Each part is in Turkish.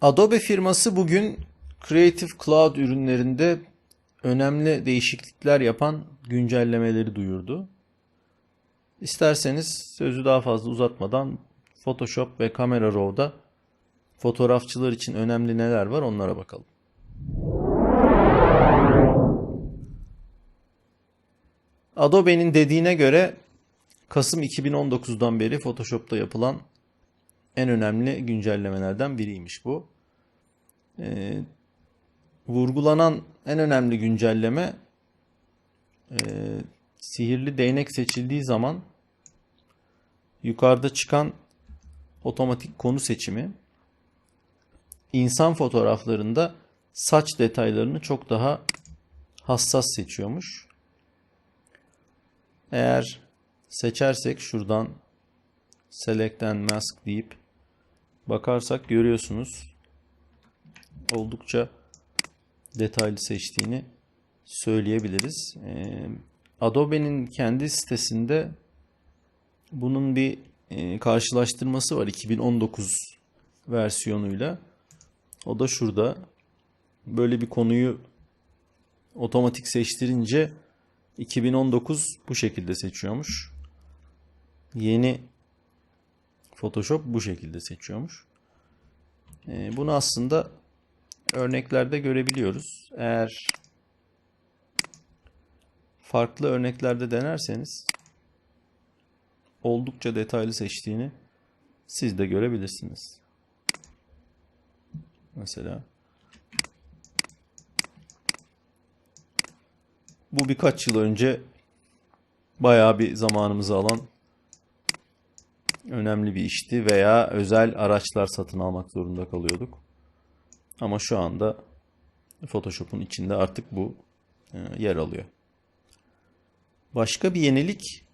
Adobe firması bugün Creative Cloud ürünlerinde önemli değişiklikler yapan güncellemeleri duyurdu. İsterseniz sözü daha fazla uzatmadan Photoshop ve Camera Raw'da fotoğrafçılar için önemli neler var onlara bakalım. Adobe'nin dediğine göre Kasım 2019'dan beri Photoshop'ta yapılan en önemli güncellemelerden biriymiş bu. Ee, vurgulanan en önemli güncelleme e, sihirli değnek seçildiği zaman yukarıda çıkan otomatik konu seçimi insan fotoğraflarında saç detaylarını çok daha hassas seçiyormuş. Eğer seçersek şuradan Select and Mask deyip bakarsak görüyorsunuz oldukça detaylı seçtiğini söyleyebiliriz. Ee, Adobe'nin kendi sitesinde bunun bir e, karşılaştırması var 2019 versiyonuyla. O da şurada. Böyle bir konuyu otomatik seçtirince 2019 bu şekilde seçiyormuş. Yeni Photoshop bu şekilde seçiyormuş. Ee, bunu aslında örneklerde görebiliyoruz. Eğer farklı örneklerde denerseniz oldukça detaylı seçtiğini siz de görebilirsiniz. Mesela bu birkaç yıl önce bayağı bir zamanımızı alan önemli bir işti veya özel araçlar satın almak zorunda kalıyorduk. Ama şu anda Photoshop'un içinde artık bu e, yer alıyor. Başka bir yenilik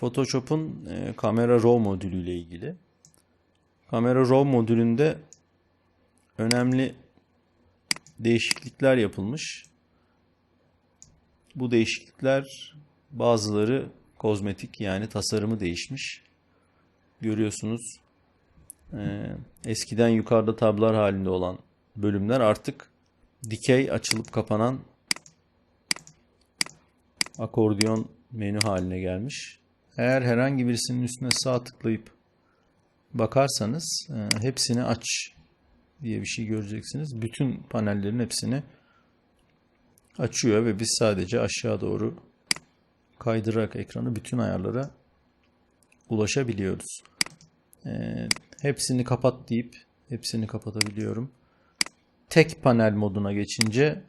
Photoshop'un e, Camera Raw modülü ile ilgili. Camera Raw modülünde önemli değişiklikler yapılmış. Bu değişiklikler bazıları kozmetik yani tasarımı değişmiş. Görüyorsunuz ee, eskiden yukarıda tablar halinde olan bölümler artık dikey açılıp kapanan akordiyon menü haline gelmiş. Eğer herhangi birisinin üstüne sağ tıklayıp bakarsanız e, hepsini aç diye bir şey göreceksiniz. Bütün panellerin hepsini açıyor ve biz sadece aşağı doğru kaydırarak ekranı bütün ayarlara ulaşabiliyoruz. Ee, hepsini kapat deyip hepsini kapatabiliyorum. Tek panel moduna geçince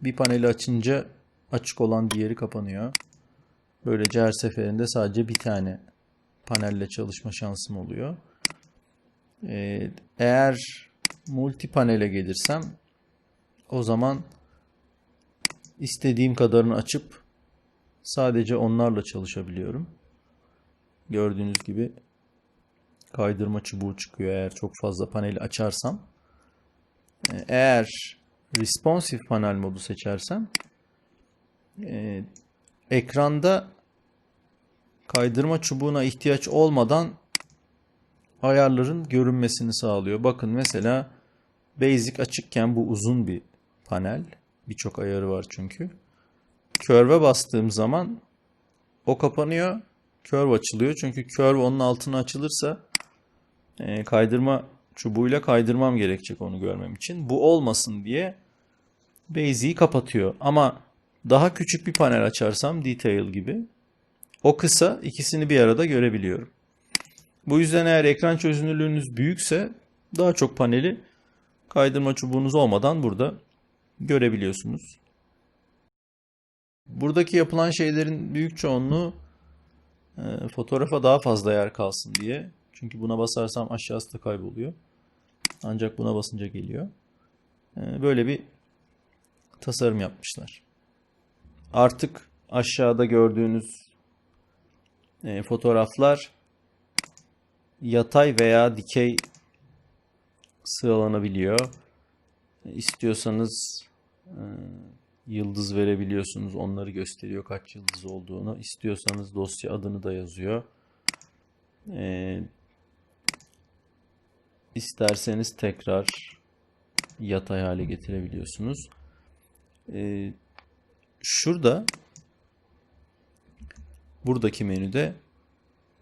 bir paneli açınca açık olan diğeri kapanıyor. Böylece her seferinde sadece bir tane panelle çalışma şansım oluyor. Ee, eğer multi panele gelirsem o zaman istediğim kadarını açıp sadece onlarla çalışabiliyorum. Gördüğünüz gibi kaydırma çubuğu çıkıyor eğer çok fazla paneli açarsam. Ee, eğer responsive panel modu seçersem e, ekranda kaydırma çubuğuna ihtiyaç olmadan ayarların görünmesini sağlıyor. Bakın mesela basic açıkken bu uzun bir panel. Birçok ayarı var çünkü. Curve'e bastığım zaman o kapanıyor. Curve açılıyor. Çünkü curve onun altına açılırsa e, kaydırma çubuğuyla kaydırmam gerekecek onu görmem için. Bu olmasın diye Basic'i kapatıyor. Ama daha küçük bir panel açarsam detail gibi o kısa ikisini bir arada görebiliyorum. Bu yüzden eğer ekran çözünürlüğünüz büyükse daha çok paneli kaydırma çubuğunuz olmadan burada görebiliyorsunuz. Buradaki yapılan şeylerin büyük çoğunluğu e, fotoğrafa daha fazla yer kalsın diye. Çünkü buna basarsam aşağısı da kayboluyor. Ancak buna basınca geliyor. E, böyle bir tasarım yapmışlar. Artık aşağıda gördüğünüz e, fotoğraflar yatay veya dikey sıralanabiliyor. İstiyorsanız e, yıldız verebiliyorsunuz. Onları gösteriyor kaç yıldız olduğunu. İstiyorsanız dosya adını da yazıyor. E, isterseniz tekrar yatay hale getirebiliyorsunuz. Ee, şurada buradaki menüde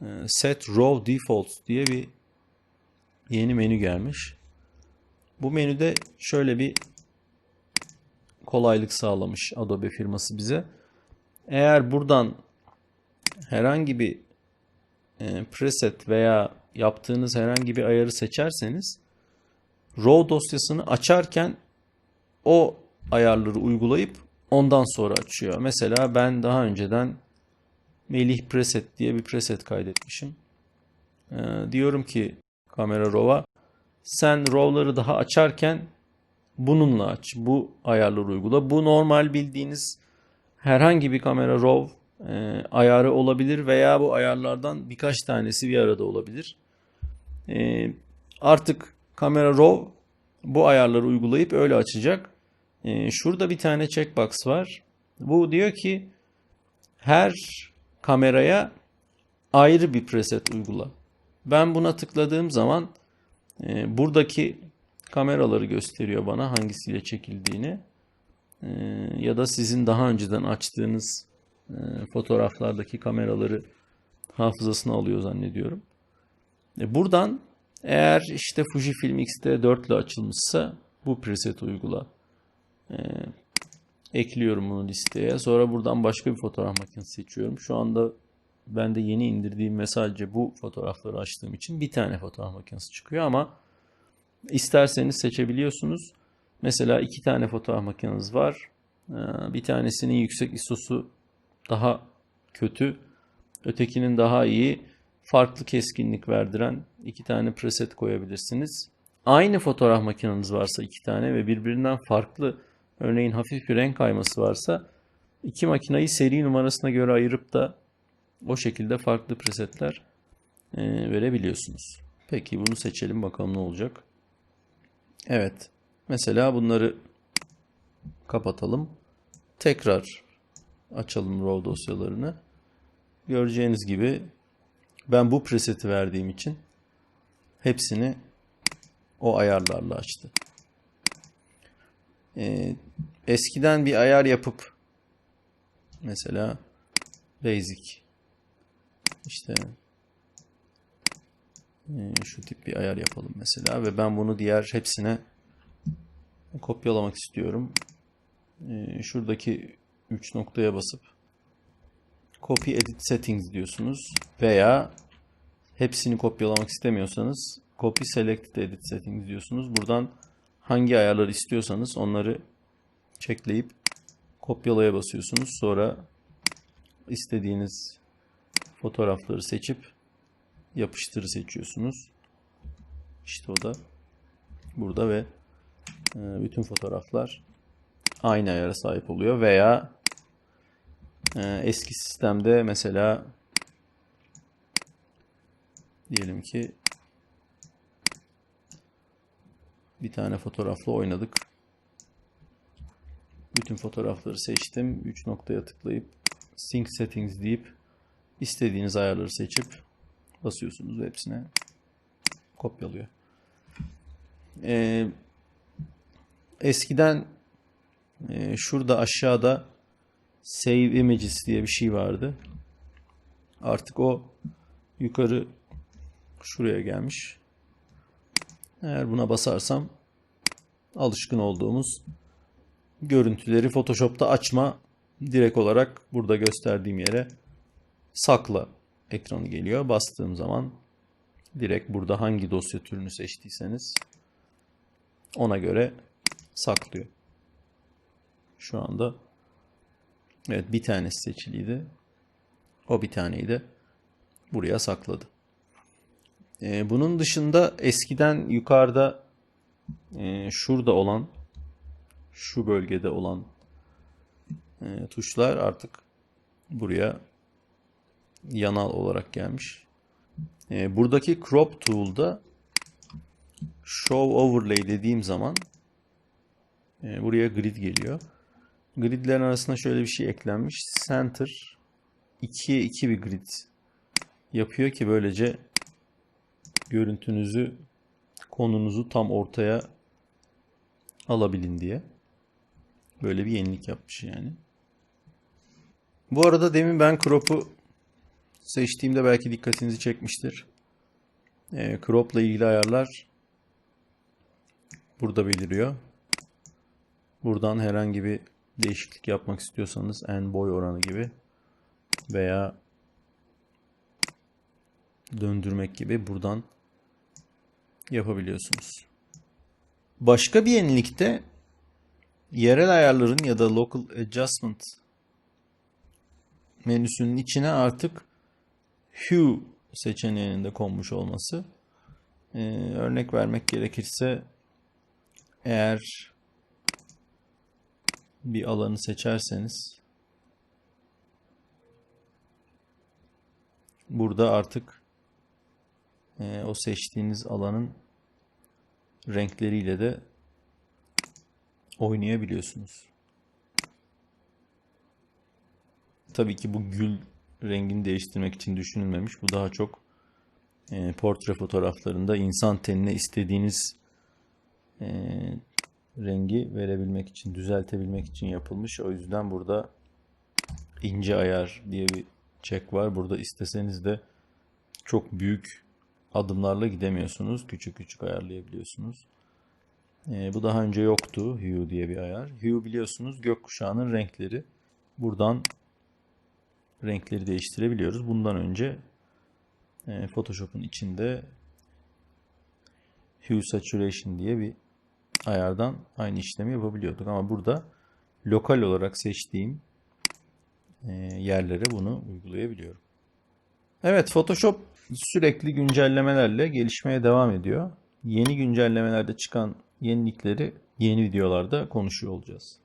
e, Set Row Defaults diye bir yeni menü gelmiş. Bu menüde şöyle bir kolaylık sağlamış Adobe firması bize. Eğer buradan herhangi bir e, preset veya yaptığınız herhangi bir ayarı seçerseniz RAW dosyasını açarken o ayarları uygulayıp ondan sonra açıyor. Mesela ben daha önceden Melih preset diye bir preset kaydetmişim. Ee, diyorum ki kamera RAW'a sen RAW'ları daha açarken bununla aç. Bu ayarları uygula. Bu normal bildiğiniz herhangi bir kamera RAW e, ayarı olabilir veya bu ayarlardan birkaç tanesi bir arada olabilir. E, artık kamera RAW bu ayarları uygulayıp öyle açacak. E, şurada bir tane checkbox var. Bu diyor ki her kameraya ayrı bir preset uygula. Ben buna tıkladığım zaman e, buradaki kameraları gösteriyor bana hangisiyle çekildiğini. E, ya da sizin daha önceden açtığınız e, fotoğraflardaki kameraları hafızasına alıyor zannediyorum. E, buradan eğer işte Fujifilm X-T4 ile açılmışsa bu preset uygula. E, ekliyorum bunu listeye. Sonra buradan başka bir fotoğraf makinesi seçiyorum. Şu anda ben de yeni indirdiğim ve sadece bu fotoğrafları açtığım için bir tane fotoğraf makinesi çıkıyor ama isterseniz seçebiliyorsunuz. Mesela iki tane fotoğraf makineniz var. Ee, Bir tanesinin yüksek ISO'su daha kötü. Ötekinin daha iyi. Farklı keskinlik verdiren iki tane preset koyabilirsiniz. Aynı fotoğraf makineniz varsa iki tane ve birbirinden farklı örneğin hafif bir renk kayması varsa iki makinayı seri numarasına göre ayırıp da o şekilde farklı presetler e, verebiliyorsunuz. Peki bunu seçelim bakalım ne olacak. Evet. Mesela bunları kapatalım. Tekrar açalım RAW dosyalarını. Göreceğiniz gibi ben bu preseti verdiğim için hepsini o ayarlarla açtı. Ee, eskiden bir ayar yapıp mesela basic işte şu tip bir ayar yapalım mesela ve ben bunu diğer hepsine kopyalamak istiyorum. E, şuradaki 3 noktaya basıp copy edit settings diyorsunuz veya hepsini kopyalamak istemiyorsanız copy selected edit settings diyorsunuz. Buradan hangi ayarları istiyorsanız onları çekleyip kopyalaya basıyorsunuz. Sonra istediğiniz fotoğrafları seçip yapıştırı seçiyorsunuz. İşte o da burada ve e, bütün fotoğraflar aynı ayara sahip oluyor veya e, eski sistemde mesela diyelim ki bir tane fotoğrafla oynadık. Bütün fotoğrafları seçtim. 3 noktaya tıklayıp Sync Settings deyip istediğiniz ayarları seçip basıyorsunuz hepsine kopyalıyor. Ee, eskiden e, şurada aşağıda Save Images diye bir şey vardı. Artık o yukarı şuraya gelmiş. Eğer buna basarsam alışkın olduğumuz görüntüleri Photoshop'ta açma direkt olarak burada gösterdiğim yere sakla ekranı geliyor. Bastığım zaman direkt burada hangi dosya türünü seçtiyseniz ona göre saklıyor. Şu anda evet bir tanesi seçiliydi. O bir taneyi de buraya sakladı. Ee, bunun dışında eskiden yukarıda e, şurada olan şu bölgede olan e, tuşlar artık buraya yanal olarak gelmiş. E, buradaki crop tool'da show overlay dediğim zaman e, buraya grid geliyor. Gridlerin arasında şöyle bir şey eklenmiş. Center 2'ye 2 bir grid yapıyor ki böylece görüntünüzü konunuzu tam ortaya alabilin diye. Böyle bir yenilik yapmış yani. Bu arada demin ben crop'u seçtiğimde belki dikkatinizi çekmiştir. Ee, crop'la ilgili ayarlar burada beliriyor. Buradan herhangi bir değişiklik yapmak istiyorsanız en boy oranı gibi veya döndürmek gibi buradan yapabiliyorsunuz. Başka bir yenilik de yerel ayarların ya da local adjustment menüsünün içine artık hue seçeneğinin de konmuş olması. Ee, örnek vermek gerekirse eğer bir alanı seçerseniz burada artık e, o seçtiğiniz alanın renkleriyle de oynayabiliyorsunuz. Tabii ki bu gül rengini değiştirmek için düşünülmemiş. Bu daha çok e, portre fotoğraflarında insan tenine istediğiniz e, rengi verebilmek için, düzeltebilmek için yapılmış. O yüzden burada ince ayar diye bir check var. Burada isteseniz de çok büyük adımlarla gidemiyorsunuz. Küçük küçük ayarlayabiliyorsunuz. Ee, bu daha önce yoktu. Hue diye bir ayar. Hue biliyorsunuz gökkuşağının renkleri. Buradan renkleri değiştirebiliyoruz. Bundan önce e, Photoshop'un içinde Hue Saturation diye bir ayardan aynı işlemi yapabiliyorduk. Ama burada lokal olarak seçtiğim e, yerlere bunu uygulayabiliyorum. Evet Photoshop sürekli güncellemelerle gelişmeye devam ediyor. Yeni güncellemelerde çıkan yenilikleri yeni videolarda konuşuyor olacağız.